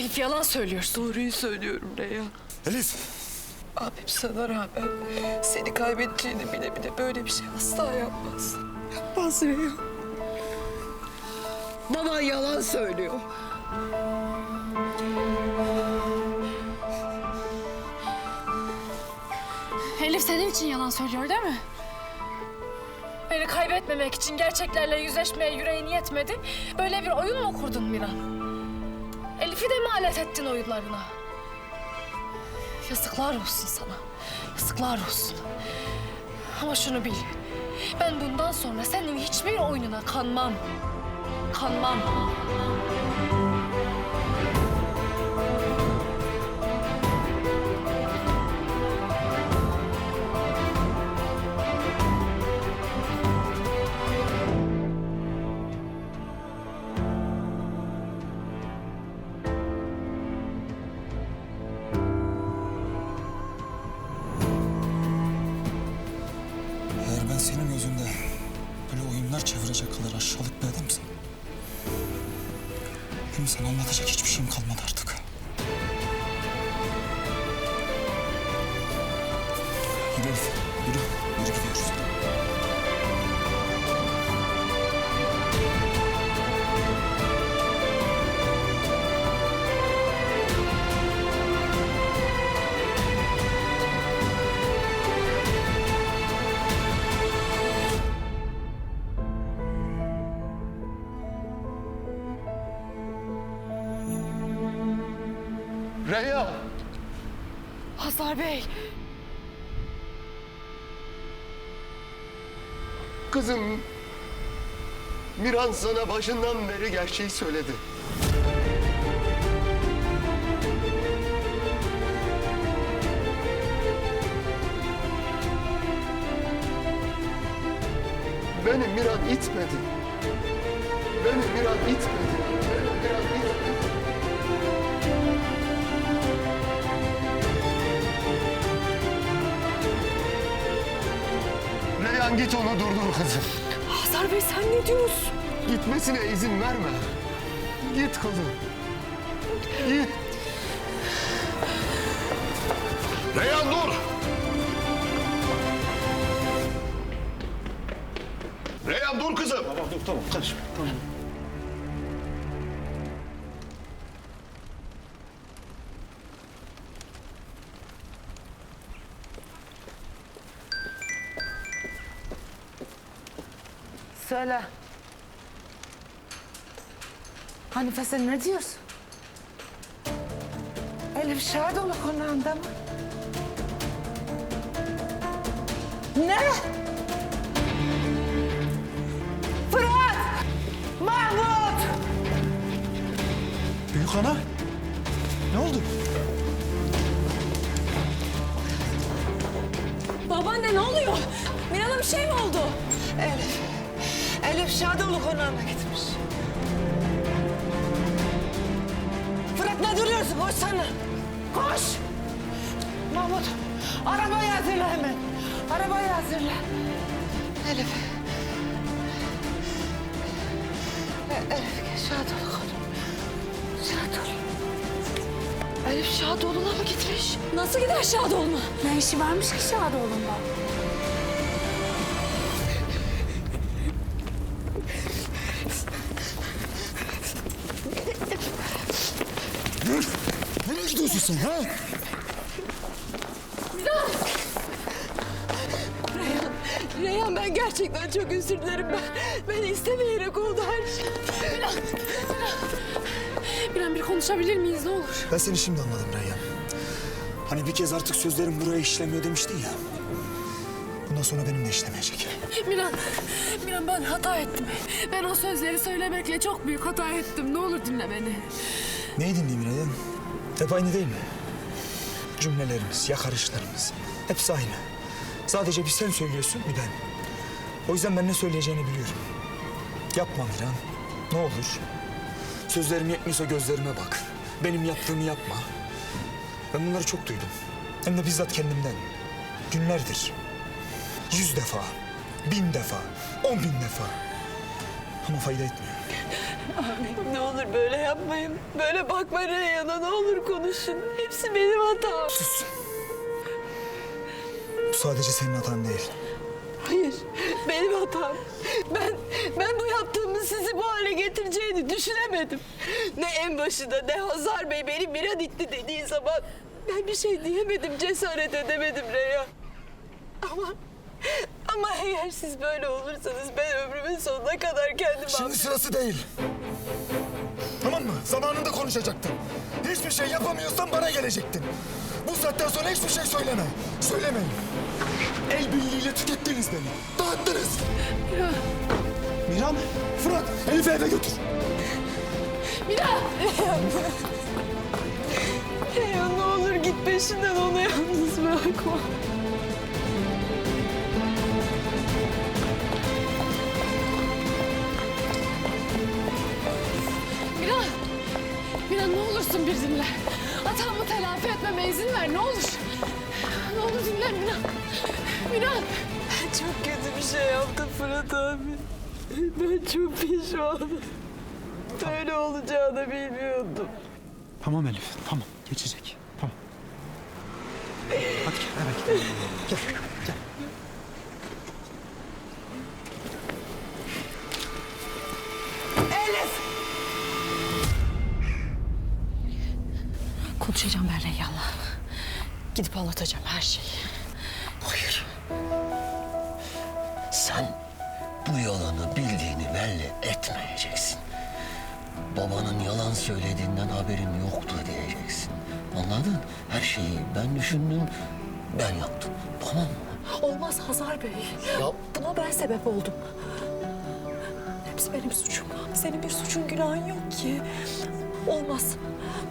Elif yalan söylüyorsun. Doğruyu söylüyorum Reyhan. Elif. Abim sana rağmen seni kaybedeceğini bile bile böyle bir şey asla yapmaz. Yapmaz Reyhan. Baba yalan söylüyor. Elif senin için yalan söylüyor değil mi? Beni kaybetmemek için gerçeklerle yüzleşmeye yüreğin yetmedi. Böyle bir oyun mu kurdun Miran? Elif'i de mi alet ettin oyunlarına? Yazıklar olsun sana. Yazıklar olsun. Ama şunu bil. Ben bundan sonra senin hiçbir oyununa kanmam. Kanmam. Eğer sana anlatacak hiçbir şeyim kalmadı Reyhan! Hazar Bey. Kızım, Miran sana başından beri gerçeği söyledi. Beni Miran itmedi. Beni Miran itmedi. Reyhan git onu durdur kızım. Hazar Bey sen ne diyorsun? Gitmesine izin verme. Git kızım. Git. Reyhan dur. Reyhan dur kızım. Tamam dur tamam karışma. Tamam. Söyle. Hanife sen ne diyorsun? Elif Şadoğlu konağında mı? Ne? Fırat! Mahmut! Büyük ana. Ne oldu? Babaanne ne oluyor? Miran'a bir şey mi oldu? Elif. Elif Şadoğlu konağına gitmiş. Fırat ne duruyorsun? Koşsana. Koş. Mahmut arabayı hazırla hemen. Arabayı hazırla. Elif. E- Elif gel Şadoğlu konağı. Şadoğlu. Elif Şadoğlu'na mı gitmiş? Nasıl gider Şadoğlu'na? Ne işi varmış ki Şadoğlu'nda? Sen ha? Reyhan, Reyhan ben gerçekten çok özür dilerim. Ben, ben istemeyerek oldu her şey. Miran bir konuşabilir miyiz ne olur? Ben seni şimdi anladım Reyhan. Hani bir kez artık sözlerim buraya işlemiyor demiştin ya. Bundan sonra benim de işlemeyecek. Miran, Miran ben hata ettim. Ben o sözleri söylemekle çok büyük hata ettim. Ne olur dinle beni. Neyi dinleyeyim Reyhan? Hep aynı değil mi? Cümlelerimiz, yakarışlarımız. Hepsi aynı. Sadece bir sen söylüyorsun, bir ben. O yüzden ben ne söyleyeceğini biliyorum. Yapma Miran. Ne olur. Sözlerim yetmiyorsa gözlerime bak. Benim yaptığımı yapma. Ben bunları çok duydum. Hem de bizzat kendimden. Günlerdir. Yüz defa, bin defa, on bin defa. Ama fayda etmiyor. Ne olur böyle yapmayın. Böyle bakma Reyhan'a ne olur konuşun. Hepsi benim hatam. Sus. Bu sadece senin hatan değil. Hayır, benim hatam. Ben, ben bu yaptığımın sizi bu hale getireceğini düşünemedim. Ne en başında ne Hazar Bey beni bir an itti dediği zaman ben bir şey diyemedim, cesaret edemedim Reyhan. Ama, ama eğer siz böyle olursanız ben ömrümün sonuna kadar kendimi... Şimdi sırası değil. Mı? Zamanında konuşacaktın. Hiçbir şey yapamıyorsan bana gelecektin. Bu saatten sonra hiçbir şey söyleme. Söylemeyin. El birliğiyle tükettiniz beni. Dağıttınız. Miran, Fırat, Elif'i eve götür. Reyhan ne olur git peşinden onu yalnız bırakma. Olursun bir dinle. Hatamı telafi etmeme izin ver ne olur. Ne olur dinle Miran. Miran! Çok kötü bir şey yaptım Fırat abi. Ben çok pişmanım. Böyle olacağını bilmiyordum. Tamam Elif, tamam. Geçecek. Tamam. Hadi gel, eve gidelim. Gel, gel. Gidip anlatacağım her şeyi. Hayır. Sen bu yalanı bildiğini belli etmeyeceksin. Babanın yalan söylediğinden haberim yoktu diyeceksin. Anladın? Her şeyi ben düşündüm, ben yaptım. Tamam mı? Olmaz Hazar Bey. Ya Buna ben sebep oldum. Hepsi benim suçum. Senin bir suçun günahın yok ki. Olmaz.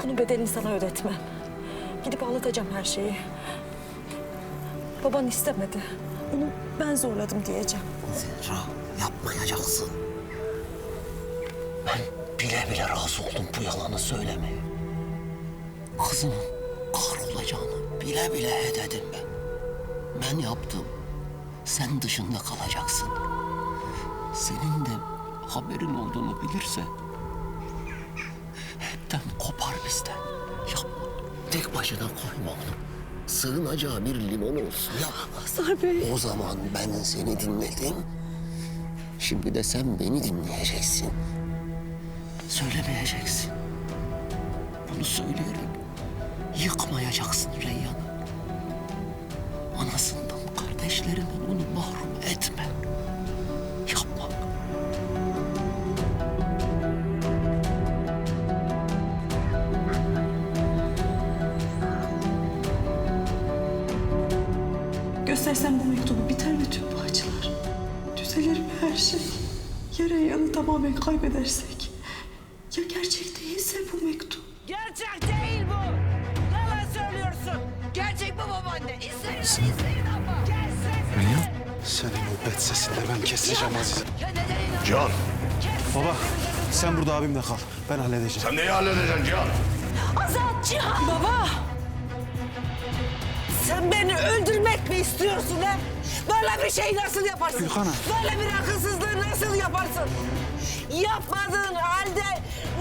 Bunun bedelini sana ödetmem. Gidip anlatacağım her şeyi. Baban istemedi. Onu ben zorladım diyeceğim. Zehra yapmayacaksın. Ben bile bile razı oldum bu yalanı söylemeye. Kızımın kahrolacağını bile bile ededim ben. Ben yaptım. Sen dışında kalacaksın. Senin de haberin olduğunu bilirse hepten kopar bizden. Yapma. Tek başına koyma onu. Sığınacağı bir limon olsun. Yapma. Hazar Bey. O zaman ben seni dinledim. Şimdi de sen beni dinleyeceksin. Söylemeyeceksin. Bunu söyleyerek yıkmayacaksın Reyyan'ı. Anasından, kardeşlerinden onu mahrum etme. Göstersem bu mektubu biter mi tüm bu acılar? Düzelir mi her şey? Ya Reyhan'ı tamamen kaybedersek? Ya gerçek değilse bu mektup? Gerçek değil bu. Yalan söylüyorsun. Gerçek bu babaanne. İsteyin isteyin ama. Gerçek. Senin o bet sesinden ben keseceğim Aziz. Cihan, Baba, sen burada abimle kal. Ben halledeceğim. sen neyi halledeceksin Cihan? Azat Cihan. Baba. Sen beni öldürmek mi istiyorsun ha? Böyle bir şey nasıl yaparsın? Gülkan Hanım. Böyle bir akılsızlığı nasıl yaparsın? Yapmadığın halde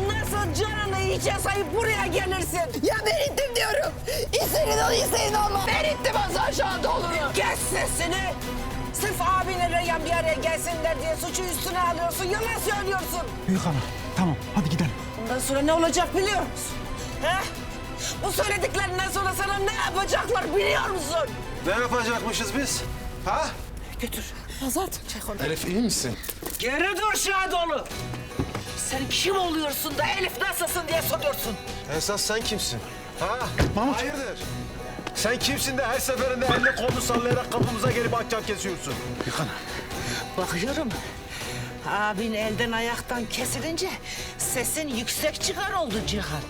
nasıl canını içe sayıp buraya gelirsin? Ya ben ittim diyorum. İsteyin ol, isteyin olma. Ben ittim Hasan Şadoğlu'nu. Kes sesini. Sırf abinle Reyhan bir araya gelsinler diye suçu üstüne alıyorsun. Yalan söylüyorsun. Büyük ana, tamam. Hadi gidelim. Bundan sonra ne olacak biliyor musun? He? Bu söylediklerinden sonra sana ne yapacaklar biliyor musun? Ne yapacakmışız biz? Ha? Götür. Azat. Elif iyi misin? Geri dur Şadoğlu. Sen kim oluyorsun da Elif nasılsın diye soruyorsun. Esas sen kimsin? Ha? Mahmut. Hayırdır? Sen kimsin de her seferinde elini kolunu sallayarak kapımıza gelip ahkam kesiyorsun? Bakıyorum. Abin elden ayaktan kesilince sesin yüksek çıkar oldu Cihan.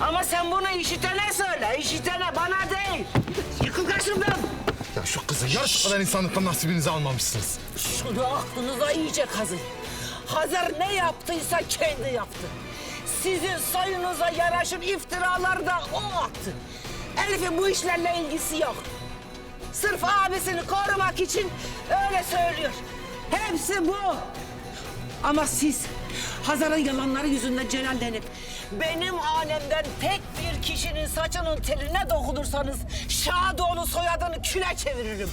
Ama sen bunu işitene söyle, işitene bana değil. Yıkıl karşımdan. Ya şu kızı yarısı kadar insanlıktan nasibinizi almamışsınız. Şunu aklınıza iyice kazın. Hazar ne yaptıysa kendi yaptı. Sizin soyunuza yaraşır iftiraları da o attı. Elif'in bu işlerle ilgisi yok. Sırf abisini korumak için öyle söylüyor. Hepsi bu. Ama siz Hazar'ın yalanları yüzünden celallenip benim alemden tek bir kişinin saçının teline dokunursanız Şadoğlu soyadını küle çeviririm.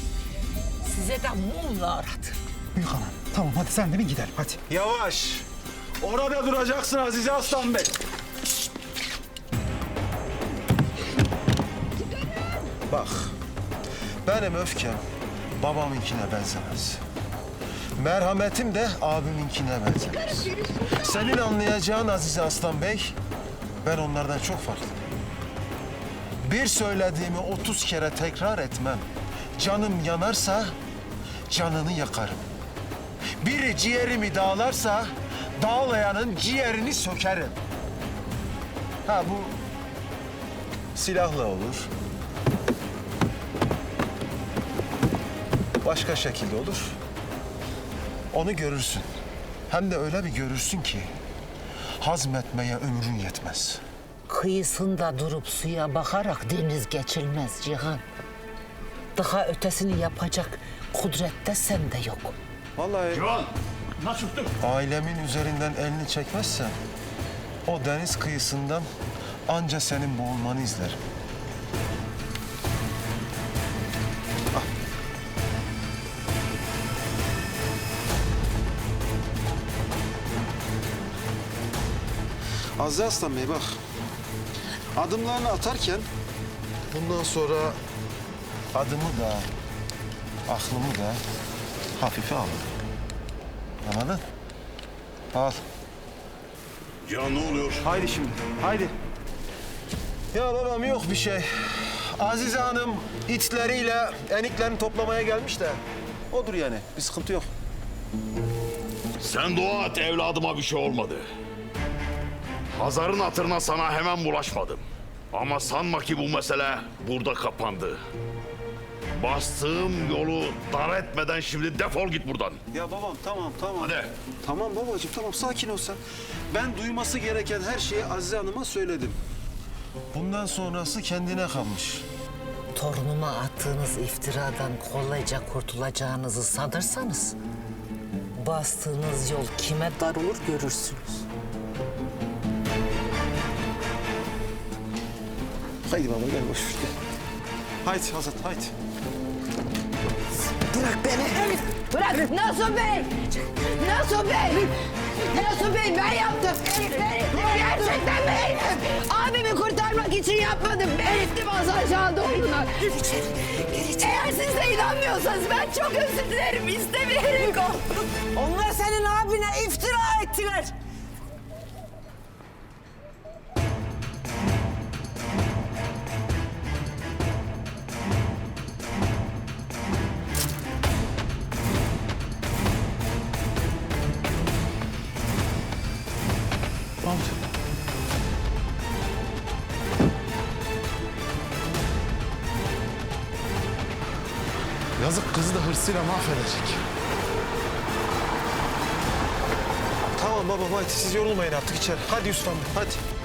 Size de mumla arat. Büyük hanım. Tamam hadi sen de mi gidelim hadi. Yavaş. Orada duracaksın Azize Aslan Bey. Bak, benim öfkem babamınkine benzemez. Merhametim de abiminkine benzemez. Senin anlayacağın Azize Aslan Bey, ben onlardan çok farklıyım. Bir söylediğimi otuz kere tekrar etmem. Canım yanarsa canını yakarım. Biri ciğerimi dağlarsa dağlayanın ciğerini sökerim. Ha bu silahla olur. Başka şekilde olur. Onu görürsün. Hem de öyle bir görürsün ki hazmetmeye ömrün yetmez. Kıyısında durup suya bakarak deniz geçilmez Cihan. Daha ötesini yapacak kudret de sende yok. Vallahi Civan, nasıl ailemin üzerinden elini çekmezsen o deniz kıyısından anca senin boğulmanı izlerim. Azize Aslan Bey bak. Adımlarını atarken bundan sonra adımı da aklımı da hafife al. Anladın? Al. Ya ne oluyor? Haydi şimdi, haydi. Ya babam yok bir şey. Azize Hanım itleriyle eniklerini toplamaya gelmiş de. Odur yani, bir sıkıntı yok. Sen dua et evladıma bir şey olmadı. Hazar'ın hatırına sana hemen bulaşmadım. Ama sanma ki bu mesele burada kapandı. Bastığım yolu dar etmeden şimdi defol git buradan. Ya babam tamam tamam. Hadi. Tamam babacığım tamam sakin ol sen. Ben duyması gereken her şeyi Azize Hanım'a söyledim. Bundan sonrası kendine kalmış. Torunuma attığınız iftiradan kolayca kurtulacağınızı sanırsanız... ...bastığınız yol kime dar olur görürsünüz. Haydi baba gel boş ver. gel. Haydi Hazret haydi. Bırak beni. Bırak. Nasıl Bey? Nasıl Bey? Nasıl Bey ben yaptım. Gerçekten benim. Abimi kurtarmak için yapmadım. Ben ettim Hazar Şadoğlu'na. Eğer siz de inanmıyorsanız ben çok özür dilerim. İstemeyerek oldu. Onlar senin abine iftira ettiler. Yazık kızı da hırsıyla mahvedecek. Tamam babam hadi siz yorulmayın artık içeri. Hadi Yusuf amca hadi.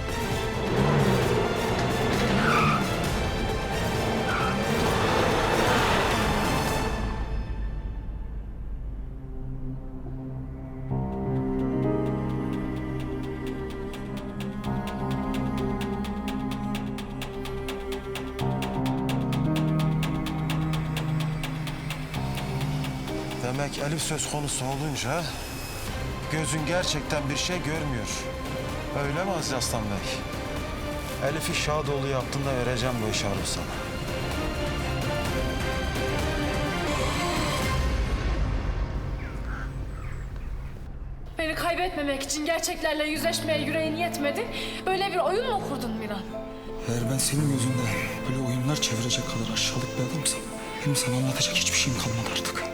Demek Elif söz konusu olunca gözün gerçekten bir şey görmüyor. Öyle mi Aziz Aslan Bey? Elif'i Şadoğlu yaptığında vereceğim bu işareti sana. Beni kaybetmemek için gerçeklerle yüzleşmeye yüreğin yetmedi. Böyle bir oyun mu kurdun Miran? Eğer ben senin gözünde böyle oyunlar çevirecek kadar aşağılık bir adamsam... ...benim sana anlatacak hiçbir şeyim kalmadı artık.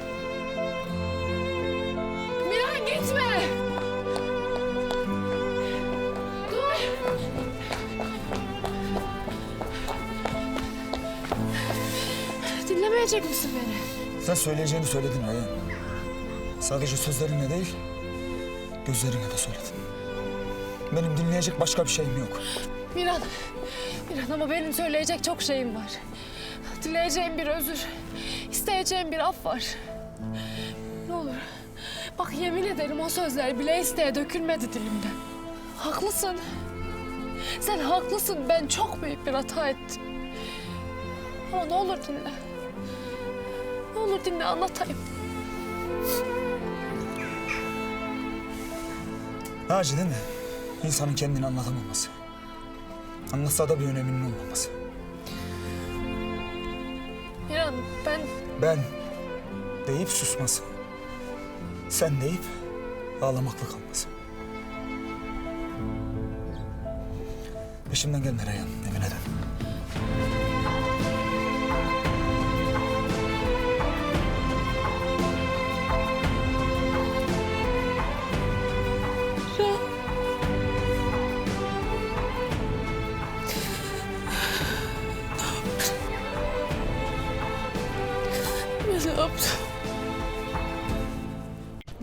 Dinlemeyecek misin beni? Sen söyleyeceğini söyledin Reyhan. Sadece sözlerinle değil, gözlerinle de söyledin. Benim dinleyecek başka bir şeyim yok. Miran, Miran ama benim söyleyecek çok şeyim var. Dileyeceğim bir özür, isteyeceğim bir af var. Ne olur Bak yemin ederim o sözler bile isteye dökülmedi dilimden. Haklısın. Sen haklısın. Ben çok büyük bir hata ettim. Ama ne olur dinle. Olur dinle anlatayım. Ne acı değil mi? İnsanın kendini anlatamaması. Anlatsa da bir öneminin olmaması. Miran ben Ben deyip susması. Sen deyip ağlamakla kalması. Peşimden gelme Reyhan, emin ederim.